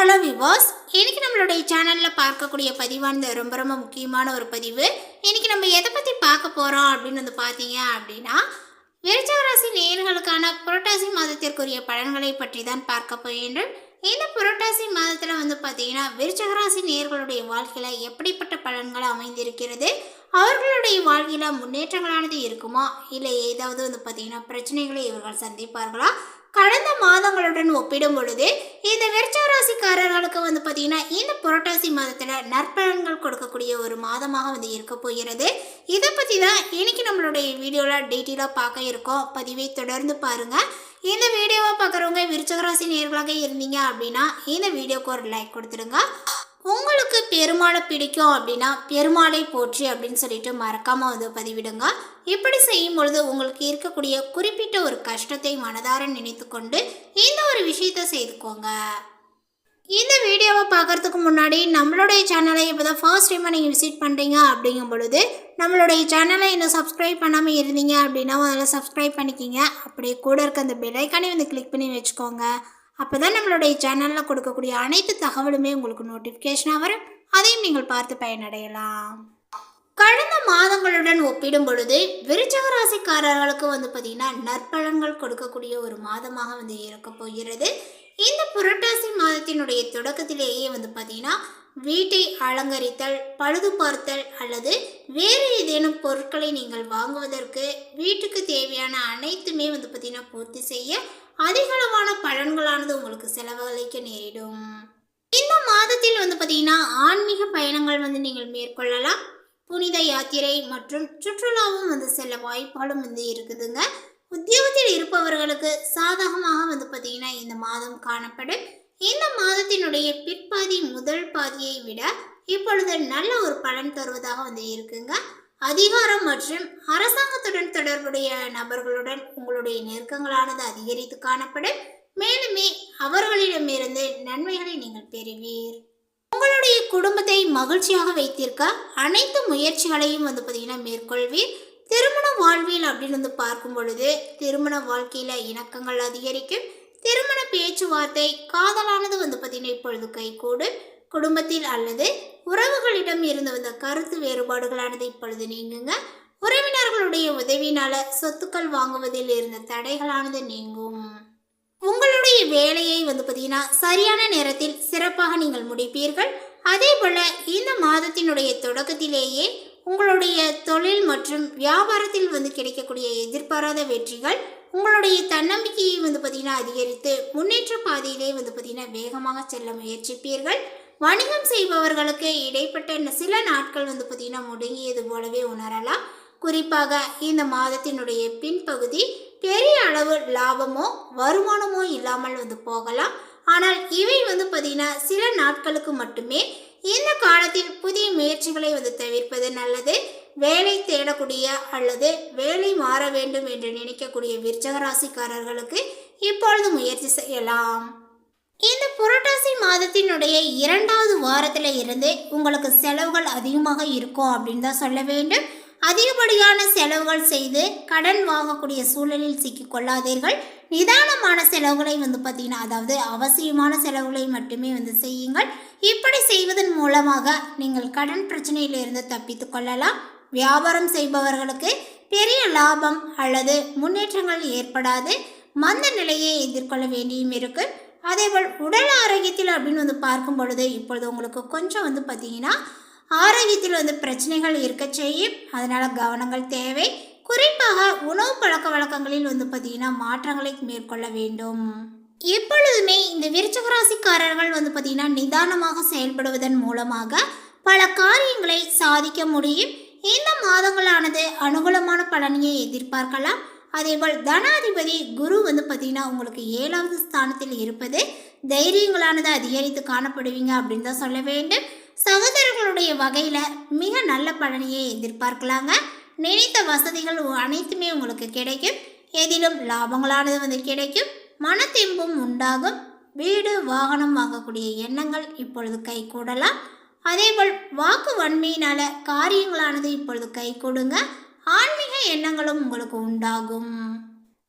Hello விவாஸ் இன்னைக்கு நம்மளுடைய சேனலில் பார்க்கக்கூடிய பதிவானது ரொம்ப ரொம்ப முக்கியமான ஒரு பதிவு. இன்னைக்கு நம்ம எதை பற்றி பார்க்க போகிறோம் அப்படின்னு வந்து பார்த்தீங்க அப்படின்னா விருச்சகராசி நேர்களுக்கான நேயர்களுக்கான புரட்டாசி மாதத்திற்குரிய பலன்களை பற்றி தான் பார்க்க போகின்றோம். இந்த புரட்டாசி மாதத்தில் வந்து பார்த்தீங்கன்னா விருச்சகராசி நேர்களுடைய நேயர்களுடைய வாழ்க்கையில் எப்படிப்பட்ட பலன்கள் அமைந்திருக்கிறது? அவர்களுடைய வாழ்க்கையில் முன்னேற்றங்களானது இருக்குமா? இல்லை ஏதாவது வந்து பார்த்தீங்கன்னா பிரச்சனைகளை இவர்கள் சந்திப்பார்களா? கடந்த மாதங்களுடன் ஒப்பிடும் பொழுது இந்த விருச்சராசிக்காரர்களுக்கு வந்து பார்த்தீங்கன்னா இந்த புரட்டாசி மாதத்தில் நற்பலன்கள் கொடுக்கக்கூடிய ஒரு மாதமாக வந்து இருக்க போகிறது. இதை பற்றி தான் இன்னைக்கு நம்மளுடைய வீடியோவில் டீட்டெயிலாக பார்க்க இருக்கோம். பதிவை தொடர்ந்து பாருங்கள் இந்த வீடியோவை பார்க்குறவங்க விருச்சகராசி நேர்களாக இருந்தீங்க அப்படின்னா இந்த வீடியோக்கு ஒரு லைக் கொடுத்துருங்க உங்களுக்கு பெருமாளை பிடிக்கும் அப்படின்னா பெருமாளை போற்றி அப்படின்னு சொல்லிட்டு மறக்காமல் வந்து பதிவிடுங்க. இப்படி செய்யும் பொழுது உங்களுக்கு இருக்கக்கூடிய குறிப்பிட்ட ஒரு கஷ்டத்தை மனதார நினைத்து கொண்டு இந்த ஒரு விஷயத்தை செய்துக்கோங்க. இந்த வீடியோவை பார்க்கறதுக்கு முன்னாடி நம்மளுடைய சேனலை இப்போ தான் ஃபர்ஸ்ட் டைமாக நீங்கள் விசிட் பண்ணுறீங்க அப்படிங்கும் பொழுது நம்மளுடைய சேனலை இன்னும் சப்ஸ்கிரைப் பண்ணாமல் இருந்தீங்க அப்படின்னா அதில் சப்ஸ்கிரைப் பண்ணிக்கிங்க. அப்படியே கூட இருக்க அந்த பெல்லைக்கானே வந்து கிளிக் பண்ணி வச்சுக்கோங்க. அப்போ தான் நம்மளுடைய சேனலில் கொடுக்கக்கூடிய அனைத்து தகவலுமே உங்களுக்கு நோட்டிஃபிகேஷனாக வரும். அதையும் நீங்கள் பார்த்து பயனடையலாம். கடந்த மாதங்களுடன் ஒப்பிடும் பொழுது விருச்சக ராசிக்காரர்களுக்கு வந்து பார்த்திங்கன்னா நற்பலன்கள் கொடுக்கக்கூடிய ஒரு மாதமாக வந்து இருக்க போகிறது. இந்த புரட்டாசி மாதத்தினுடைய தொடக்கத்திலேயே வந்து பார்த்திங்கன்னா வீட்டை அலங்கரித்தல் பழுது பார்த்தல் அல்லது வேறு ஏதேனும் பொருட்களை நீங்கள் வாங்குவதற்கு வீட்டுக்கு தேவையான அனைத்துமே வந்து பார்த்திங்கன்னா பூர்த்தி செய்ய அதிகளவான பலன்களானது உங்களுக்கு செலவழிக்க நேரிடும். இந்த மாதத்தில் வந்து பார்த்தீங்கன்னா ஆன்மீக பயணங்கள் வந்து நீங்கள் மேற்கொள்ளலாம். புனித யாத்திரை மற்றும் சுற்றுலாவும் வந்து செல்ல வாய்ப்புகளும் வந்து இருக்குதுங்க. உத்தியோகத்தில் இருப்பவர்களுக்கு சாதகமாக வந்து பார்த்தீங்கன்னா இந்த மாதம் காணப்படும். இந்த மாதத்தினுடைய பிற்பாதி முதல் பாதியை விட இப்பொழுது நல்ல ஒரு பலன் தருவதாக வந்து இருக்குங்க. அதிகாரம் மற்றும் அரசாங்கத்துடன் தொடர்புடைய நபர்களுடன் உங்களுடைய நெருக்கங்களானது அதிகரித்து காணப்படும். மேலுமே அவர்களிடமிருந்து நன்மைகளை நீங்கள் பெறுவீர். உங்களுடைய குடும்பத்தை மகிழ்ச்சியாக வைத்திருக்க அனைத்து முயற்சிகளையும் வந்து பார்த்தீங்கன்னா மேற்கொள்வீர். திருமண வாழ்வியல் அப்படின்னு வந்து பார்க்கும் பொழுது திருமண வாழ்க்கையில இணக்கங்கள் அதிகரிக்கும். திருமண பேச்சுவார்த்தை காதலானது வந்து பார்த்தீங்கன்னா இப்பொழுது கைகூடும். குடும்பத்தில் அல்லது உறவுகளிடம் இருந்து வந்த கருத்து வேறுபாடுகளானது இப்பொழுது நீங்குங்க. உறவினர்களுடைய உதவினால சொத்துக்கள் வாங்குவதில் இருந்த தடைகளானது நீங்கும். உங்களுடைய வேலையை வந்து பார்த்தீங்கன்னா சரியான நேரத்தில் சிறப்பாக நீங்கள் முடிப்பீர்கள். அதே போல இந்த மாதத்தினுடைய தொடக்கத்திலேயே உங்களுடைய தொழில் மற்றும் வியாபாரத்தில் வந்து கிடைக்கக்கூடிய எதிர்பாராத வெற்றிகள் உங்களுடைய தன்னம்பிக்கையை வந்து பார்த்தீங்கன்னா அதிகரித்து முன்னேற்ற பாதையிலே வந்து பார்த்தீங்கன்னா வேகமாக செல்ல முயற்சிப்பீர்கள். வணிகம் செய்பவர்களுக்கு இடைப்பட்ட சில நாட்கள் வந்து பார்த்தீங்கன்னா முடங்கியது போலவே உணரலாம். குறிப்பாக இந்த மாதத்தினுடைய பின்பகுதி பெரிய அளவு லாபமோ வருமானமோ இல்லாமல் வந்து போகலாம். ஆனால் இவை வந்து பார்த்தீங்கன்னா சில நாட்களுக்கு மட்டுமே இந்த காலத்தில் புதிய முயற்சிகளை வந்து தவிர்ப்பது நல்லது. வேலை தேடக்கூடிய அல்லது வேலை மாற வேண்டும் என்று நினைக்கக்கூடிய விருச்சக ராசிக்காரர்களுக்கு இப்பொழுது முயற்சி செய்யலாம். இந்த புரட்டாசி மாதத்தினுடைய இரண்டாவது வாரத்தில் இருந்து உங்களுக்கு செலவுகள் அதிகமாக இருக்கும் அப்படின்னு தான் சொல்ல வேண்டும். அதிகப்படியான செலவுகள் செய்து கடன் வாங்கக்கூடிய சூழலில் சிக்கிக்கொள்ளாதீர்கள் நிதானமான செலவுகளை வந்து பார்த்தீங்கன்னா அதாவது அவசியமான செலவுகளை மட்டுமே வந்து செய்யுங்கள். இப்படி செய்வதன் மூலமாக நீங்கள் கடன் பிரச்சனையிலிருந்து தப்பித்து கொள்ளலாம். வியாபாரம் செய்பவர்களுக்கு பெரிய லாபம் அல்லது முன்னேற்றங்கள் ஏற்படாது. மந்த நிலையை எதிர்கொள்ள வேண்டியும் இருக்குது அதேபோல் உடல் ஆரோக்கியத்தில் அப்படின்னு வந்து பார்க்கும் பொழுது இப்பொழுது உங்களுக்கு கொஞ்சம் வந்து பார்த்தீங்கன்னா ஆரோக்கியத்தில் வந்து பிரச்சனைகள் இருக்க செய்யும். அதனால் கவனங்கள் தேவை. குறிப்பாக உணவு பழக்க வழக்கங்களில் வந்து பார்த்தீங்கன்னா மாற்றங்களை மேற்கொள்ள வேண்டும். எப்பொழுதுமே இந்த விருச்சக ராசிக்காரர்கள் வந்து பார்த்திங்கன்னா நிதானமாக செயல்படுவதன் மூலமாக பல காரியங்களை சாதிக்க முடியும். இந்த மாதங்களானது அனுகூலமான பலனையை எதிர்பார்க்கலாம். அதேபோல் தனாதிபதி குரு வந்து பார்த்தீங்கன்னா உங்களுக்கு ஏழாவது ஸ்தானத்தில் இருப்பது தைரியங்களானது அதிகரித்து காணப்படுவீங்க அப்படின்னு தான் சொல்ல வேண்டும். சகோதரர்களுடைய வகையில் மிக நல்ல பழனியை எதிர்பார்க்கலாங்க. நினைத்த வசதிகள் அனைத்துமே உங்களுக்கு கிடைக்கும். எதிலும் லாபங்களானது வந்து கிடைக்கும். மனத்தெம்பும் உண்டாகும். வீடு வாகனம் வாங்கக்கூடிய எண்ணங்கள் இப்பொழுது கை கூடலாம். அதேபோல் வாக்கு வன்மையினால காரியங்களானது இப்பொழுது கை கொடுங்க. ஆன்மீக எண்ணங்களும் உங்களுக்கு உண்டாகும்.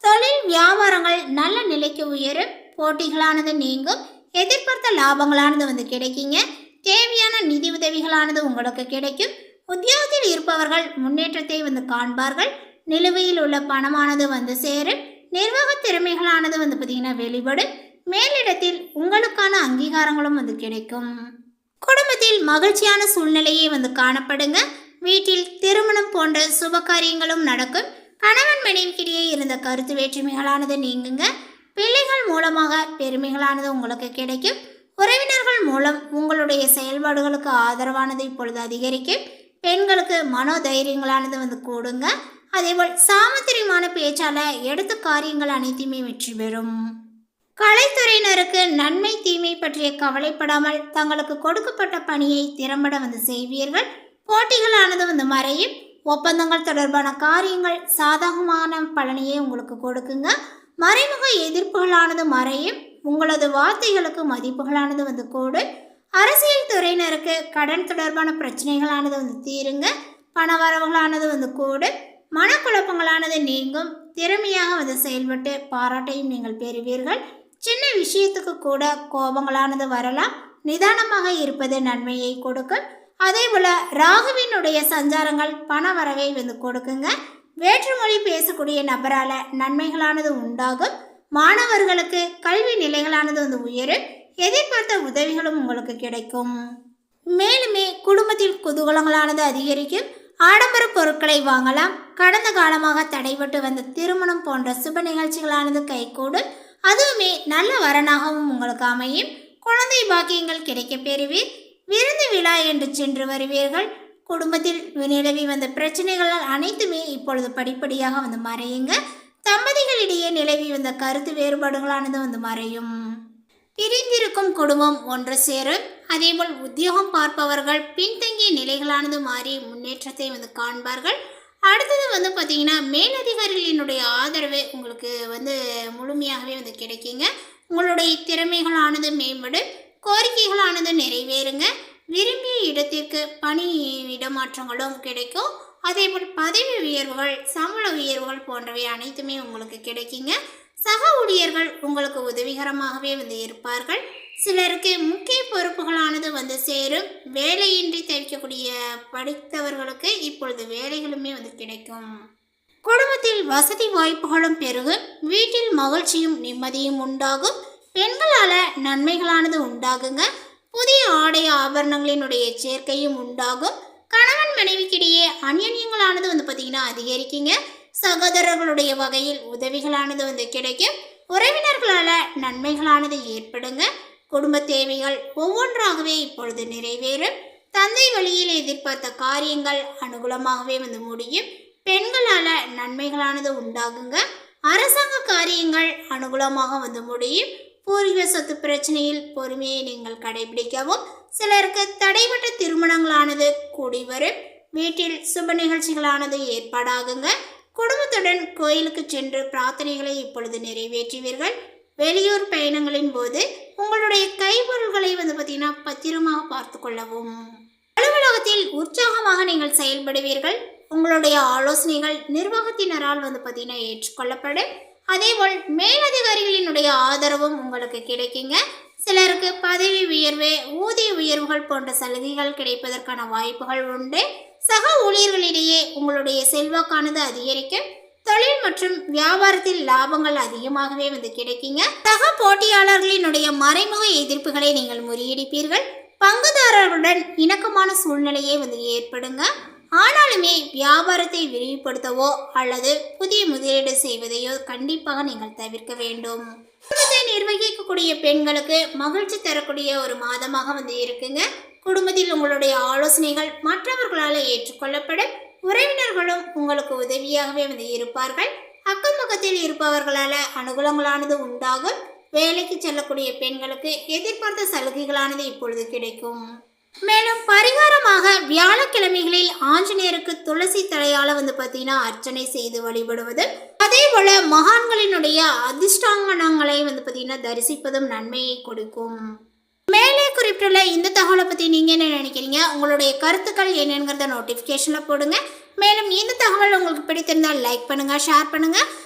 தொழில் வியாபாரங்கள் நல்ல நிலைக்கு உயரும் போட்டிகளானது நீங்கும் எதிர்பார்த்த லாபங்களானது வந்து கிடைக்குங்க. தேவையான நிதி உதவிகளானது உங்களுக்கு கிடைக்கும். உத்தியோகத்தில் இருப்பவர்கள் முன்னேற்றத்தை வந்து காண்பார்கள். நிலுவையில் உள்ள பணமானது வந்து சேரும். நிர்வாக திறமைகளானது வந்து பார்த்தீங்கன்னா வெளிப்படும். மேலிடத்தில் உங்களுக்கான அங்கீகாரங்களும் வந்து கிடைக்கும். குடும்பத்தில் மகிழ்ச்சியான சூழ்நிலையை வந்து காணப்படுங்க. வீட்டில் போன்ற சுப காரியங்களும் நடக்கும். கணவன் மனைவிக்கிடையே இருந்த கருத்து வேற்றுமைகளானது நீங்குங்க. பிள்ளைகள் மூலமாக பெருமைகளானது உங்களுக்கு கிடைக்கும். உறவினர்கள் மூலம் உங்களுடைய செயல்பாடுகளுக்கு ஆதரவானது இப்பொழுது அதிகரிக்கும். பெண்களுக்கு மனோதைரியங்களானது வந்து கூடுங்க. அதேபோல் சாமத்திரியமான பேச்சால எடுத்த காரியங்கள் அனைத்துமே வெற்றி பெறும். கலைத்துறையினருக்கு நன்மை தீமை பற்றிய கவலைப்படாமல் தங்களுக்கு கொடுக்கப்பட்ட பணியை திறம்பட வந்து செய்வீர்கள். போட்டிகளானது வந்து மறையும். ஒப்பந்தங்கள் தொடர்பான காரியங்கள் சாதகமான பலனையே உங்களுக்கு கொடுக்குங்க. மறைமுக எதிர்ப்புகளானது மறையும் உங்களது வார்த்தைகளுக்கு மதிப்புகளானது வந்து கூடு அரசியல் துறையினருக்கு கடன் தொடர்பான பிரச்சனைகளானது வந்து தீருங்க. பண வரவுகளானது வந்து கூடு மனக்குழப்பங்களானது நீங்கும். திறமையாக வந்து செயல்பட்டு பாராட்டையும் நீங்கள் பெறுவீர்கள். சின்ன விஷயத்துக்கு கூட கோபங்களானது வரலாம். நிதானமாக இருப்பது நன்மையை கொடுக்கும். அதே போல் ராகுவினுடைய சஞ்சாரங்கள் பண வரவை வந்து கொடுக்குங்க. வேற்றுமொழி பேசக்கூடிய நபரால் நன்மைகளானது உண்டாகும். மாணவர்களுக்கு கல்வி நிலைகளானது வந்து உயரும். எதிர்பார்த்த உதவிகளும் உங்களுக்கு கிடைக்கும். மேலுமே குடும்பத்தில் குதூகலங்களானது அதிகரிக்கும். ஆடம்பர பொருட்களை வாங்கலாம். கடந்த காலமாக தடைபட்டு வந்த திருமணம் போன்ற சுப நிகழ்ச்சிகளானது கைகூடும். அதுவுமே நல்ல வரனாகவும் உங்களுக்கு அமையும். குழந்தை பாக்கியங்கள் கிடைக்கப் பெறுவீர். விருந்து விழா என்று சென்று வருவீர்கள். குடும்பத்தில் நிலவி வந்த பிரச்சனைகளால் அனைத்துமே இப்பொழுது படிப்படியாக வந்து மறையுங்க. தம்பதிகளிடையே நிலவி வந்த கருத்து வேறுபாடுகளானது வந்து மறையும். பிரிந்திருக்கும் குடும்பம் ஒன்று சேரும் அதேபோல் உத்தியோகம் பார்ப்பவர்கள் பின்தங்கிய நிலைகளானது மாறி முன்னேற்றத்தை வந்து காண்பார்கள். அடுத்தது வந்து பார்த்தீங்கன்னா மேலதிகாரிகளினுடைய ஆதரவு உங்களுக்கு வந்து முழுமையாகவே வந்து கிடைக்குங்க. உங்களுடைய திறமைகளானது மேம்படும். கோரிக்கைகளானது நிறைவேறுங்க. விரும்பிய இடத்திற்கு பணி இடமாற்றங்களும் கிடைக்கும். அதேபோல் பதவி உயர்வுகள் சம்பள உயர்வுகள் போன்றவை அனைத்துமே உங்களுக்கு கிடைக்குங்க. சக ஊழியர்கள் உங்களுக்கு உதவிகரமாகவே வந்து இருப்பார்கள். சிலருக்கு முக்கிய பொறுப்புகளானது வந்து சேரும். வேலையின்றி தவிக்கக்கூடிய படித்தவர்களுக்கு இப்பொழுது வேலைகளுமே வந்து கிடைக்கும். குடும்பத்தில் வசதி வாய்ப்புகளும் பெருகும். வீட்டில் மகிழ்ச்சியும் நிம்மதியும் உண்டாகும். பெண்களால் நன்மைகளானது உண்டாகுங்க. புதிய ஆடை ஆபரணங்களினுடைய சேர்க்கையும் உண்டாகும். கணவன் மனைவிக்கிடையே அந்யன்யங்களானது வந்து பார்த்திங்கன்னா அதிகரிக்குங்க. சகோதரர்களுடைய வகையில் உதவிகளானது வந்து கிடைக்கும். உறவினர்களால் நன்மைகளானது ஏற்படுங்க. குடும்ப தேவைகள் ஒவ்வொன்றாகவே இப்பொழுது நிறைவேறும். தந்தை வழியில் எதிர்பார்த்த காரியங்கள் அனுகூலமாகவே வந்து முடியும். பெண்களால் நன்மைகளானது உண்டாகுங்க. அரசாங்க காரியங்கள் அனுகூலமாக வந்து முடியும். பூர்வீக சொத்து பிரச்சனையில் பொறுமையை நீங்கள் கடைபிடிக்கவும். சிலருக்கு தடைபட்ட திருமணங்களானது கூடிவரும் வீட்டில் சுப நிகழ்ச்சிகளானது ஏற்பாடாகுங்க. குடும்பத்துடன் கோயிலுக்கு சென்று பிரார்த்தனைகளை இப்பொழுது நிறைவேற்றுவீர்கள். வெளியூர் பயணங்களின் போது உங்களுடைய கைப்பொருள்களை வந்து பார்த்தீங்கன்னா பத்திரமாக பார்த்து கொள்ளவும். அலுவலகத்தில் உற்சாகமாக நீங்கள் செயல்படுவீர்கள். உங்களுடைய ஆலோசனைகள் நிர்வாகத்தினரால் வந்து பார்த்தீங்கன்னா ஏற்றுக்கொள்ளப்படும். அதேபோல் மேலதிகாரிகளினுடைய ஆதரவும் உங்களுக்கு கிடைக்குங்க. சிலருக்கு பதவி உயர்வு ஊதிய உயர்வுகள் போன்ற சலுகைகள் கிடைப்பதற்கான வாய்ப்புகள் உண்டு. சக ஊழியர்களிடையே உங்களுடைய செல்வாக்கானது அதிகரிக்கும். தொழில் மற்றும் வியாபாரத்தில் லாபங்கள் அதிகமாகவே வந்து கிடைக்குங்க. சக போட்டியாளர்களினுடைய மறைமுக எதிர்ப்புகளை நீங்கள் முறியடிப்பீர்கள். பங்குதாரர்களுடன் இணக்கமான சூழ்நிலையே வந்து ஏற்படுங்க. ஆனாலுமே வியாபாரத்தை விரிவுபடுத்தவோ அல்லது புதிய முதலீடு செய்வதையோ கண்டிப்பாக நீங்கள் தவிர்க்க வேண்டும். குடும்பத்தை நிர்வகிக்கக்கூடிய பெண்களுக்கு மகிழ்ச்சி தரக்கூடிய ஒரு மாதமாக வந்து இருக்குங்க. குடும்பத்தில் உங்களுடைய ஆலோசனைகள் மற்றவர்களால் ஏற்றுக்கொள்ளப்படும் உறவினர்களும் உங்களுக்கு உதவியாகவே வந்து இருப்பார்கள். அக்கம் பக்கத்தில் இருப்பவர்களால் அனுகூலங்களானது உண்டாகும். வேலைக்கு செல்லக்கூடிய பெண்களுக்கு எதிர்பார்த்த சலுகைகளானது இப்பொழுது கிடைக்கும். மேலும் பரிகாரமாக வியாழக்கிழமைகளில் ஆஞ்சநேயருக்கு துளசி தலையால வந்து பார்த்தீங்கன்னா அர்ச்சனை செய்து வழிபடுவது. அதே போல மகான்களினுடைய அதிர்ஷ்டாங்கனங்களை வந்து பார்த்தீங்கன்னா தரிசிப்பதும் நன்மையை கொடுக்கும். மேலே குறிப்பிட்டுள்ள இந்த தகவலை பற்றி நீங்கள் என்ன நினைக்கிறீங்க? உங்களுடைய கருத்துக்கள் என்னங்கிறத நோட்டிஃபிகேஷனில் போடுங்க. மேலும் இந்த தகவல் உங்களுக்கு பிடித்திருந்தால் லைக் பண்ணுங்கள் ஷேர் பண்ணுங்கள்